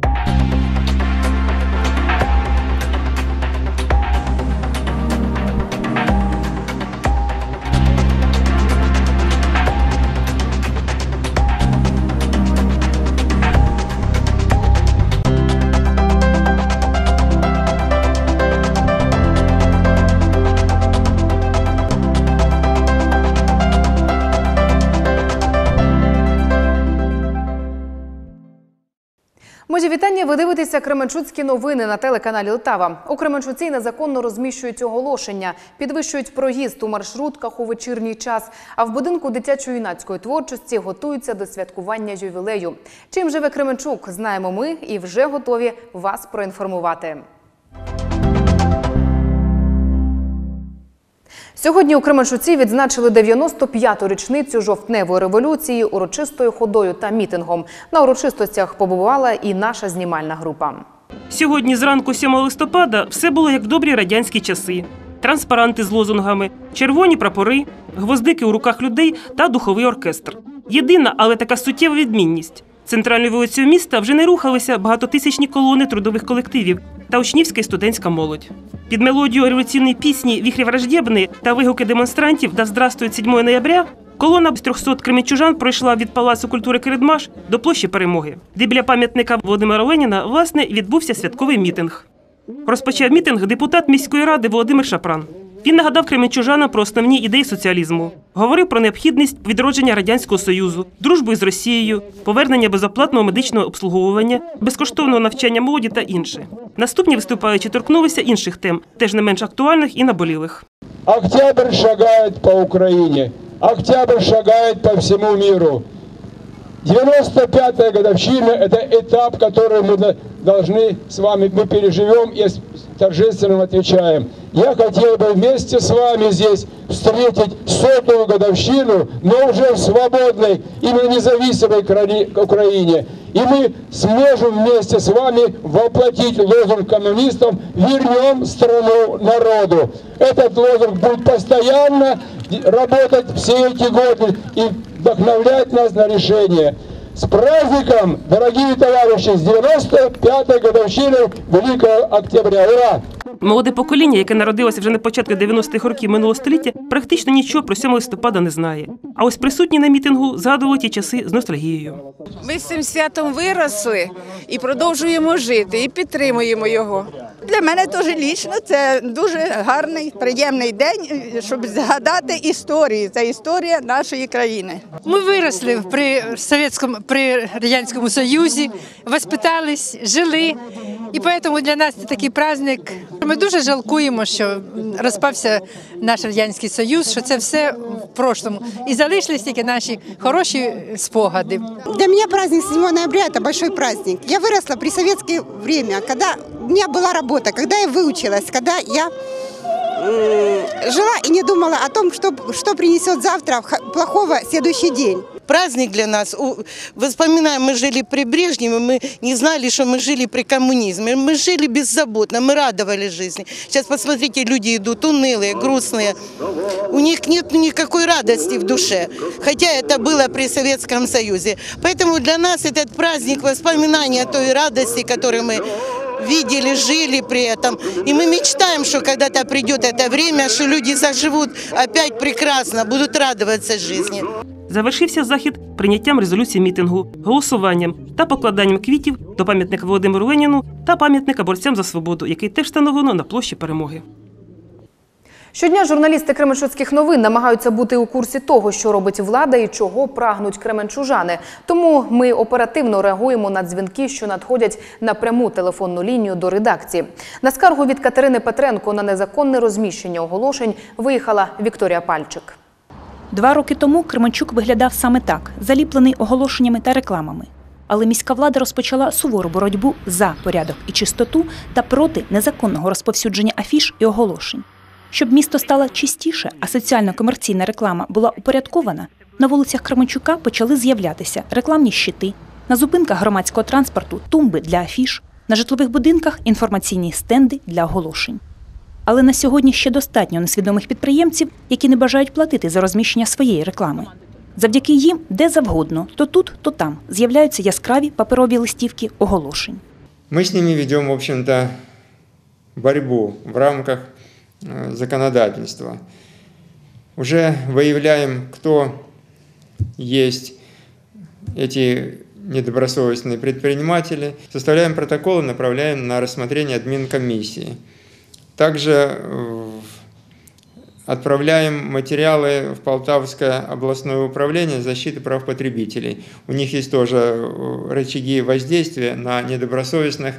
you Мої вітання. Ви дивитеся Кременчуцькі новини на телеканалі Лтава. У Кременчуці незаконно розміщують оголошення, підвищують проїзд у маршрутках у вечірній час. А в будинку дитячо-юнацької творчості готуються до святкування ювілею. Чим живе Кременчук, знаємо ми і вже готові вас проінформувати. Сьогодні у Кременчуці відзначили 95-ту річницю жовтневої революції урочистою ходою та мітингом. На урочистостях побувала і наша знімальна група. Сьогодні зранку 7 листопада все було як в добрі радянські часи. Транспаранти з лозунгами, червоні прапори, гвоздики у руках людей та духовий оркестр. Єдина, але така суттєва відмінність. Центральною вулицею міста вже не рухалися багатотисячні колони трудових колективів та учнівська і студентська молодь. Під мелодію революційної пісні «Віхрі враждєбні» та вигуки демонстрантів «Да здравствует 7 ноября» колона з 300 кремінчужан пройшла від Палацу культури Кередмаш до площі Перемоги, де біля пам'ятника Володимира Леніна власне відбувся святковий мітинг. Розпочав мітинг депутат міської ради Володимир Шапран. Він нагадав кременчужанам про основні ідеї соціалізму, говорив про необхідність відродження радянського союзу, дружбу із Росією, повернення безоплатного медичного обслуговування, безкоштовного навчання молоді та інше. Наступні виступаючі торкнулися інших тем, теж не менш актуальних і наболілих. Октябрь шагает по Украине. Октябрь шагает по всему миру. 95-я годовщина – это этап, который мы до- должны с вами, мы переживем и торжественно отвечаем. Я хотел бы вместе с вами здесь встретить сотую годовщину, но уже в свободной, именно независимой Украине. И мы сможем вместе с вами воплотить лозунг коммунистов «Вернем страну народу». Этот лозунг будет постоянно работать все эти годы и вдохновлять нас на решение. С праздником, дорогие товарищи, с 95-й годовщиной Великого Октября. Ура! Молоде покоління, яке народилося вже на початку 90-х років минулого століття, практично нічого про 7 листопада не знає. А ось присутні на мітингу згадували ті часи з ностальгією. Ми з цим святом виросли і продовжуємо жити, і підтримуємо його. Для мене теж лічно це дуже гарний, приємний день, щоб згадати історію. Це історія нашої країни. Ми виросли при Совєтському, при Радянському Союзі, воспитались, жили. І тому для нас це такий праздник. Ми дуже жалкуємо, що розпався наш Радянський Союз, що це все в прошлому. І залишились тільки наші хороші спогади. Для меня праздник 7 ноября – это большой праздник. Я выросла при советское время, когда у меня была работа, когда я выучилась, когда я м, жила и не думала о том, что, что принесет завтра х- плохого следующий день. праздник для нас. Вспоминаем, мы жили при Брежневе, мы не знали, что мы жили при коммунизме. Мы жили беззаботно, мы радовались жизни. Сейчас посмотрите, люди идут унылые, грустные. У них нет никакой радости в душе, хотя это было при Советском Союзе. Поэтому для нас этот праздник воспоминания той радости, которую мы видели, жили при этом. И мы мечтаем, что когда-то придет это время, что люди заживут опять прекрасно, будут радоваться жизни. Завершився захід прийняттям резолюції мітингу, голосуванням та покладанням квітів до пам'ятника Володимиру Леніну та пам'ятника борцям за свободу, який теж встановлено на площі перемоги. Щодня журналісти Кременчуцьких новин намагаються бути у курсі того, що робить влада і чого прагнуть кременчужани. Тому ми оперативно реагуємо на дзвінки, що надходять на пряму телефонну лінію до редакції. На скаргу від Катерини Петренко на незаконне розміщення оголошень виїхала Вікторія Пальчик. Два роки тому Кременчук виглядав саме так, заліплений оголошеннями та рекламами. Але міська влада розпочала сувору боротьбу за порядок і чистоту та проти незаконного розповсюдження афіш і оголошень. Щоб місто стало чистіше, а соціально-комерційна реклама була упорядкована, на вулицях Кременчука почали з'являтися рекламні щити, на зупинках громадського транспорту тумби для афіш, на житлових будинках інформаційні стенди для оголошень. Але на сьогодні ще достатньо несвідомих підприємців, які не бажають платити за розміщення своєї реклами. Завдяки їм де завгодно, то тут, то там з'являються яскраві паперові листівки оголошень. Мы с ними ведем, в общем-то, борьбу в рамках э, законодательства. Уже выявляем, кто есть эти недобросовестные предприниматели, составляем протоколы, направляем на рассмотрение админкомиссии. Также э, отправляем материалы в Полтавское областное управление защиты прав потребителей. У них есть тоже э, рычаги воздействия на недобросовестных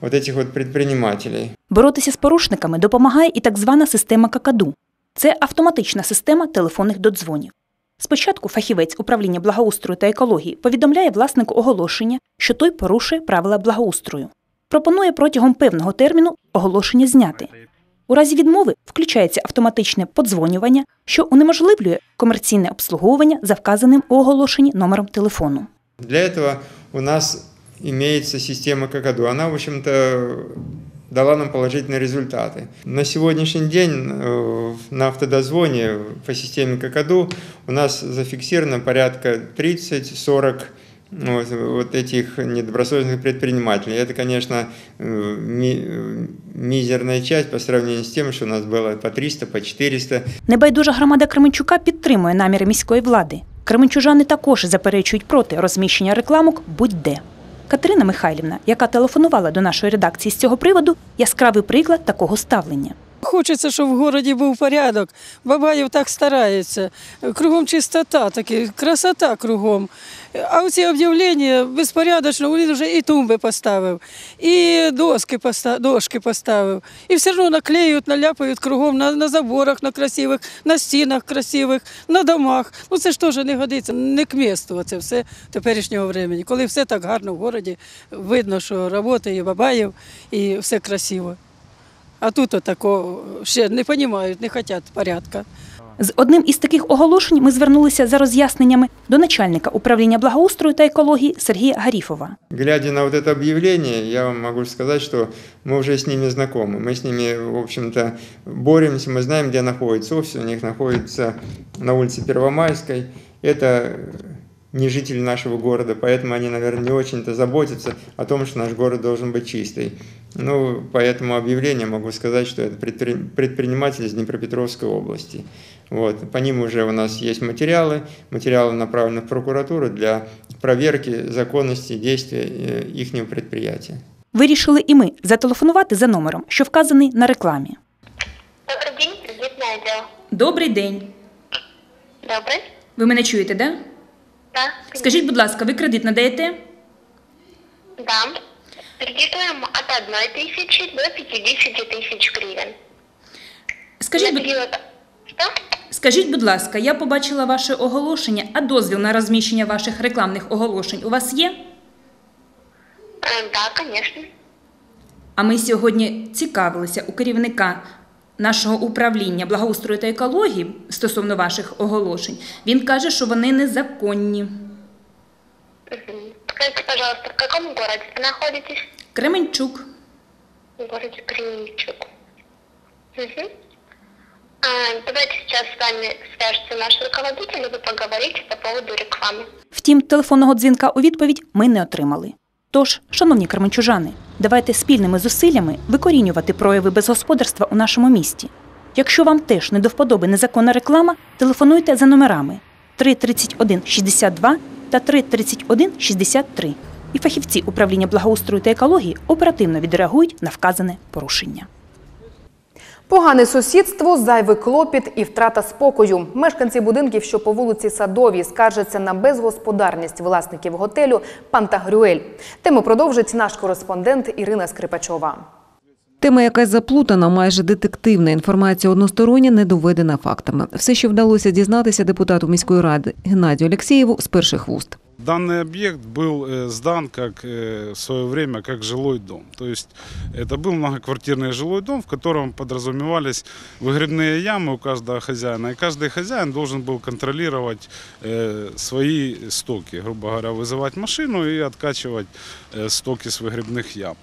вот этих вот предпринимателей. Боротися з порушниками допомагає і так звана система Какаду. Це автоматична система телефонних додзвонів. Спочатку фахівець управління благоустрою та екології повідомляє власнику оголошення, що той порушує правила благоустрою. Пропонує протягом певного терміну оголошення зняти. У разі відмови включається автоматичне подзвонювання, що унеможливлює комерційне обслуговування за вказаним у оголошенні номером телефону. Для этого у нас имеется система Какаду. Она, в общем-то, дала нам положительные результаты. На сегодняшний день э, на автодозвоне по системе Какаду у нас зафиксировано порядка 30-40 вот, вот этих недобросовестных предпринимателей. Это, конечно, э, ми- э, мизерная часть по сравнению с тем, что у нас было по 300, по 400. Небайдужа громада Кременчука підтримує наміри міської влади. Кременчужани також заперечують проти розміщення рекламок будь-де. Катерина Михайлівна, яка телефонувала до нашої редакції з цього приводу, яскравий приклад такого ставлення. Хочеться, щоб в городі був порядок. Бабаєв так старається. Кругом чистота, таки, красота кругом. А оці об'явлення безпорядочно, він вже і тумби поставив, і доски поставив, дошки поставив. І все одно наклеюють, наляпають кругом на, на заборах, на красивих, на стінах красивих, на домах. Ну це ж теж не годиться, не к місту це все теперішнього времени. Коли все так гарно в городі, видно, що працює Бабаєв і все красиво. А тут отако ще не розуміють, не хочуть порядку. З одним із таких оголошень ми звернулися за роз'ясненнями до начальника управління благоустрою та екології Сергія Гаріфова. Глядя на вот это объявление, я вам могу сказать, что мы уже с ними знакомы. Мы с ними, в общем-то, боремся, мы знаем, где находится офис. У них находится на улице Первомайской. Это не жители нашего города, поэтому они, наверное, не очень-то заботятся о том, что наш город должен быть чистый. Ну, по этому объявлению могу сказать, что это предпри- предприниматель из Днепропетровской области. Вот. По ним уже у нас есть материалы. Материалы направлены в прокуратуру для проверки законности действия э, их предприятия. Вирішили і ми зателефонувати за номером, що вказаний на рекламі. Добрый день, кредитное отдел. Добрий день. Добрый? Ви мене чуєте, да? Да. Скажіть, будь ласка, ви кредит надаєте? Да. Кредитуем от 1 тысячи до 50 тысяч гривен. Скажіть, На будь- период... Что? скажіть, будь ласка, я побачила ваше оголошення, а дозвіл на розміщення ваших рекламних оголошень у вас є? Э, Да, конечно. А ми сьогодні цікавилися у керівника нашого управління благоустрою та екології стосовно ваших оголошень. Він каже, що вони незаконні. Мгм. Скажите, пожалуйста, в каком городе вы находитесь? Кременчук. В городе Кременчук. Мгм. А, давайте сейчас с вами свяжется наш руководитель, и вы поговорите по поводу рекламы. Втім, телефонного дзвінка у відповідь ми не отримали. Тож, шановні кременчужани, давайте спільними зусиллями викорінювати прояви безгосподарства у нашому місті. Якщо вам теж не до вподоби незаконна реклама, телефонуйте за номерами 331 62 та 331 63. І фахівці управління благоустрою та екології оперативно відреагують на вказане порушення. Погане сусідство, зайвий клопіт і втрата спокою. Мешканці будинків, що по вулиці Садовій, скаржаться на безгосподарність власників готелю Пантагрюель. Тему продовжить наш кореспондент Ірина Скрипачова. Тема якась заплутана, майже детективна. Інформація одностороння не доведена фактами. Все, що вдалося дізнатися депутату міської ради Геннадію Олексєєву з перших вуст. Данный объект был э, сдан как э, в свое время как жилой дом. То есть это был многоквартирный жилой дом, в котором подразумевались выгребные ямы у каждого хозяина. И каждый хозяин должен был контролировать э, свои стоки, грубо говоря, вызывать машину и откачивать э, стоки с выгребных ям.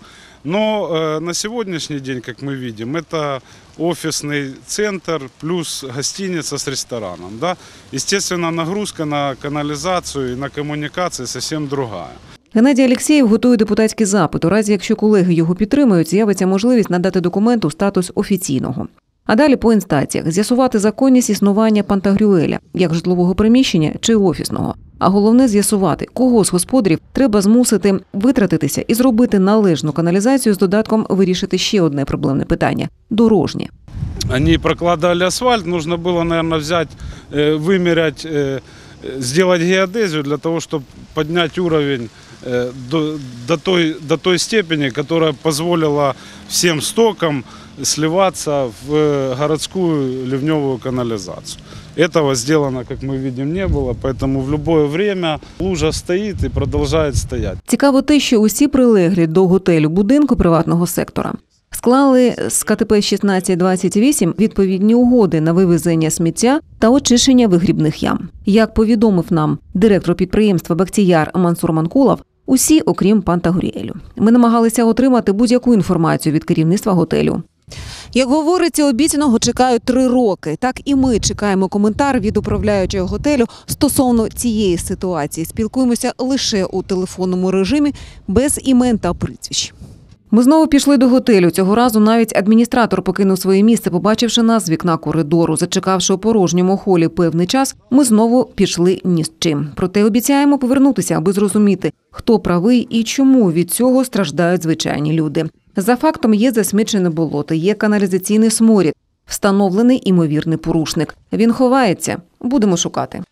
Но э, на сегодняшний день, как мы видим, это офисный центр плюс гостиница с рестораном. Да? Естественно, нагрузка на канализацию и на коммуникации совсем другая. Геннадій Алєксєєв готує депутатський запит. У разі, якщо колеги його підтримують, з'явиться можливість надати документу статус офіційного. А далі по інстанціях з'ясувати законність існування Пантагрюеля як житлового приміщення чи офісного. А головне з'ясувати, кого з господарів треба змусити витратитися і зробити належну каналізацію з додатком вирішити ще одне проблемне питання дорожнє. Они прокладывали асфальт, нужно было, наверное, взять, э, вымерять, э, э, сделать геодезию для того, чтобы поднять уровень э, до, до, той, до той степени, которая позволила всем стокам сливаться в э, городскую ливневую канализацию. Этого сделано, как мы видим, не было, поэтому в любое время лужа стоит и продолжает стоять. Цікаво те, що усі прилеглі до готелю будинку приватного сектора склали з КТП 1628 відповідні угоди на вивезення сміття та очищення вигрібних ям. Як повідомив нам директор підприємства Бактіяр Мансур Манкулов, усі, окрім Пантагоріелю. Ми намагалися отримати будь-яку інформацію від керівництва готелю. Як говориться, обіцяного чекають три роки. Так і ми чекаємо коментар від управляючого готелю стосовно цієї ситуації. Спілкуємося лише у телефонному режимі без імен та прізвищ. Ми знову пішли до готелю. Цього разу навіть адміністратор покинув своє місце, побачивши нас з вікна коридору. Зачекавши у порожньому холі певний час, ми знову пішли ні з чим. Проте обіцяємо повернутися, аби зрозуміти, хто правий і чому від цього страждають звичайні люди. За фактом є засмічене болото, є каналізаційний сморід, встановлений імовірний порушник. Він ховається. Будемо шукати.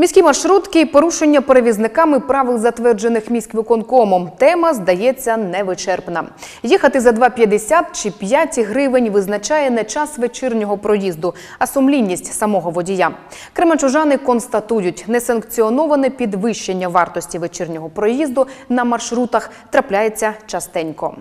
Міські маршрутки, порушення перевізниками правил, затверджених міськвиконкомом. Тема, здається, невичерпна. Їхати за 2,50 чи 5 гривень визначає не час вечірнього проїзду, а сумлінність самого водія. Кременчужани констатують, несанкціоноване підвищення вартості вечірнього проїзду на маршрутах трапляється частенько.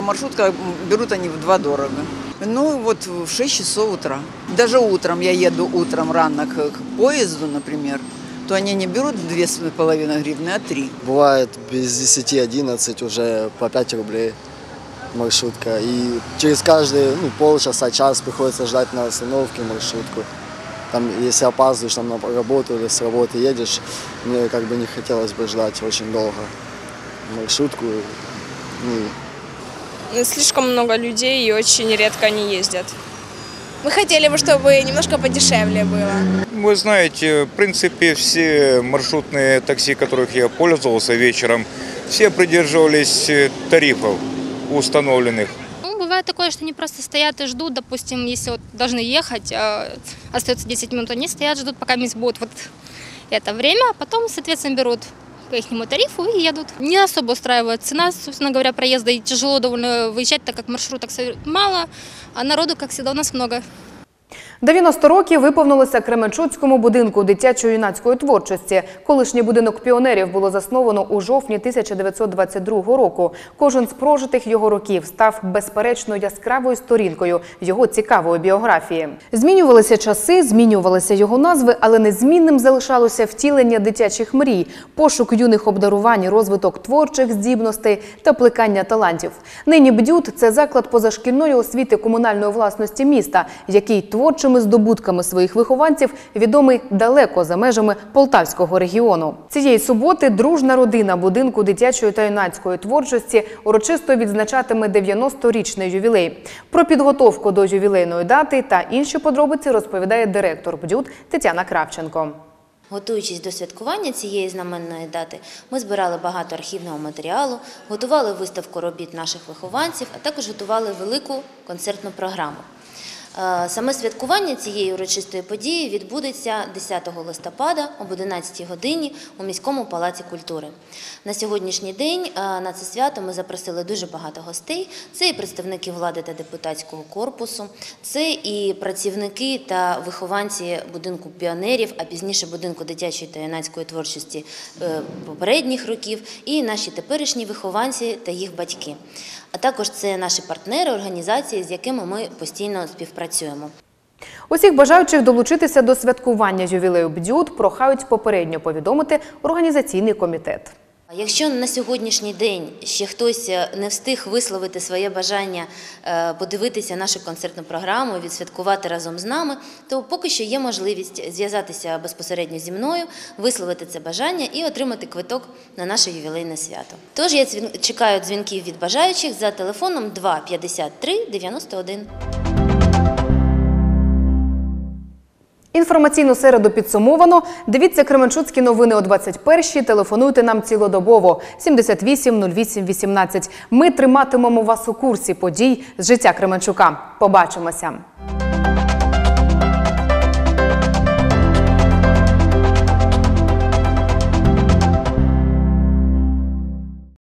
Маршрутка берут они в два дорого. Ну вот в 6 часов утра. Даже утром, я еду утром рано к, к поезду, например, то они не берут 2,5 гривны, а 3. Бывает без 10-11 уже по 5 рублей маршрутка. И через каждые ну, полчаса, час приходится ждать на остановке маршрутку. Там, если опаздываешь там, на работу или с работы едешь, мне как бы не хотелось бы ждать очень долго маршрутку. Ну, Слишком много людей и очень редко они ездят. Мы хотели бы, чтобы немножко подешевле было. Вы знаете, в принципе, все маршрутные такси, которых я пользовался вечером, все придерживались э, тарифов установленных. Ну, бывает такое, что они просто стоят и ждут, допустим, если вот должны ехать, а остается 10 минут, они стоят, ждут, пока мисс будет вот это время, а потом, соответственно, берут по их тарифу и едут. Не особо устраивает цена, собственно говоря, проезда, и тяжело довольно выезжать, так как маршруток мало, а народу, как всегда, у нас много. 90 років виповнилося Кременчуцькому будинку дитячо-юнацької творчості. Колишній будинок піонерів було засновано у жовтні 1922 року. Кожен з прожитих його років став безперечно яскравою сторінкою його цікавої біографії. Змінювалися часи, змінювалися його назви, але незмінним залишалося втілення дитячих мрій, пошук юних обдарувань, розвиток творчих здібностей та плекання талантів. Нині бдют це заклад позашкільної освіти комунальної власності міста, який творчими здобутками своїх вихованців відомий далеко за межами Полтавського регіону. Цієї суботи дружна родина будинку дитячої та юнацької творчості урочисто відзначатиме 90-річний ювілей. Про підготовку до ювілейної дати та інші подробиці розповідає директор бдют Тетяна Кравченко. Готуючись до святкування цієї знаменної дати, ми збирали багато архівного матеріалу, готували виставку робіт наших вихованців, а також готували велику концертну програму. Е, Саме святкування цієї урочистої події відбудеться 10 листопада об 11 годині у міському палаці культури. На сьогоднішній день е, на це свято ми запросили дуже багато гостей. Це і представники влади та депутатського корпусу, це і працівники та вихованці будинку піонерів, а пізніше будинку дитячої та юнацької творчості е, попередніх років, і наші теперішні вихованці та їх батьки. А також це наші партнери, організації, з якими ми постійно співпрацюємо. Усіх бажаючих долучитися до святкування ювілею бдют прохають попередньо повідомити організаційний комітет. Якщо на сьогоднішній день ще хтось е, не встиг висловити своє бажання е, подивитися нашу концертну програму, відсвяткувати разом з нами, то поки що є можливість зв'язатися безпосередньо зі мною, висловити це бажання і отримати квиток на наше ювілейне свято. Тож я чекаю дзвінків від бажаючих за телефоном 2 53 91. Інформаційну середу підсумовано. Дивіться Кременчуцькі новини о 21-й. Телефонуйте нам цілодобово 78 08 18. Ми триматимемо вас у курсі подій з життя Кременчука. Побачимося.